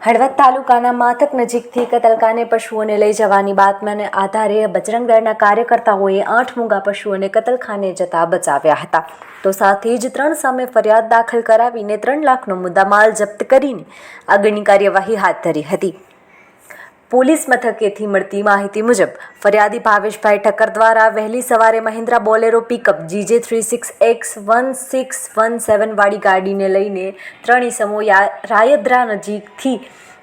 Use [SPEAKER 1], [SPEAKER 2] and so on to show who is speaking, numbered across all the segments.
[SPEAKER 1] હળવદ તાલુકાના માથક નજીકથી કતલકાને પશુઓને લઈ જવાની બાતમીને આધારે બજરંગ દળના કાર્યકર્તાઓએ આઠ મૂંગા પશુઓને કતલખાને જતા બચાવ્યા હતા. તો સાથે જ ત્રણ સામે ફરિયાદ દાખલ કરાવીને ત્રણ લાખનો મુદ્દામાલ જપ્ત કરીને આગળની કાર્યવાહી હાથ ધરી હતી. પોલીસ મથકેથી મળતી માહિતી મુજબ, ફરિયાદી ભાવેશભાઈ ઠક્કર દ્વારા વહેલી સવારે Mahindra Bolero pickup GJ three six X one six one seven વાળી ગાડીને લઈને ત્રણ ઈસમો યા- રાયદ્રા નજીકથી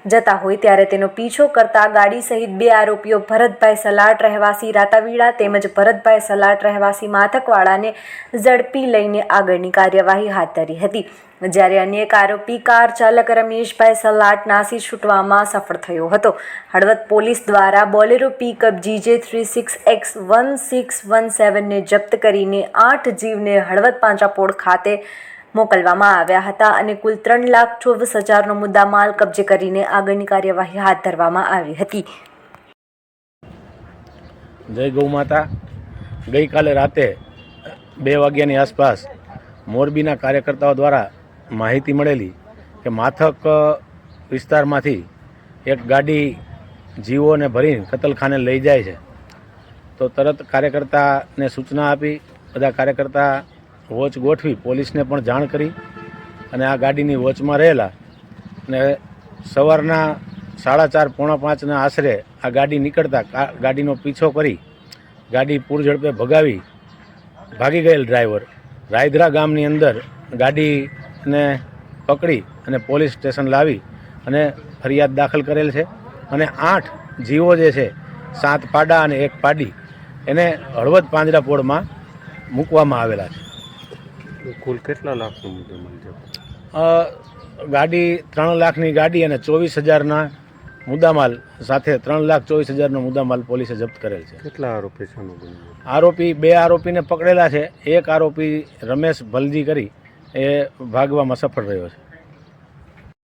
[SPEAKER 1] જતા હોય ત્યારે તેનો પીછો કરતા ગાડી સહિત બે આરોપીઓ ભરતભાઈ સલાટ રહેવાસી રાતાવીડા તેમજ ભરતભાઈ સલાટ રહેવાસી માથકવાળાને ઝડપી લઈને આગળની કાર્યવાહી હાથ ધરી હતી. જ્યારે અન્ય એક આરોપી કાર ચાલક રમેશભાઈ સલાટ નાસી છૂટવામાં સફળ થયો હતો. હળવદ પોલીસ દ્વારા Bolero pickup GJ three six X one six one સેવનને જપ્ત કરીને આઠ જીવને હળવદ પાંજરાપોળ ખાતે મોકલવામાં આવ્યા હતા અને કુલ ત્રણ લાખ ચોવીસ હજારનો મુદ્દામાલ કબજે કરીને આગળની કાર્યવાહી હાથ ધરવામાં આવી હતી.
[SPEAKER 2] જય ગૌ માતા. ગઈકાલે રાતે બે વાગ્યાની આસપાસ મોરબીના કાર્યકર્તાઓ દ્વારા માહિતી મળેલી કે માથક વિસ્તારમાંથી એક ગાડી જીવોને ભરીને કતલખાને લઈ જાય છે. તો તરત કાર્યકર્તાને સૂચના આપી. બધા કાર્યકર્તા વોચ ગોઠવી, પોલીસને પણ જાણ કરી અને આ ગાડીની વોચમાં રહેલા અને સવારના સાડા ચાર, પોણા પાંચના આશરે આ ગાડી નીકળતા ગાડીનો પીછો કરી ગાડી પૂર ઝડપે ભગાવી, ભાગી ગયેલ ડ્રાઈવર. રાયધરા ગામની અંદર ગાડીને પકડી અને પોલીસ સ્ટેશન લાવી અને ફરિયાદ દાખલ કરેલ છે અને આઠ જીવો જે છે, સાત પાડા અને એક પાડી, એને હળવદ પાંજરાપોળમાં મૂકવામાં આવેલા છે.
[SPEAKER 3] કુલ કેટલા લાખનો મુદ્દો મળશે
[SPEAKER 2] ગાડી ત્રણ લાખની ગાડી અને ચોવીસ હજારના મુદ્દામાલ સાથે ત્રણ લાખ ચોવીસ હજારનો મુદ્દામાલ પોલીસે જપ્ત કરેલ છે.
[SPEAKER 3] કેટલા આરોપી છે
[SPEAKER 2] આરોપી બે આરોપીને પકડેલા છે. એક આરોપી રમેશ ભલજી કરી એ ભાગવામાં સફળ રહ્યો છે.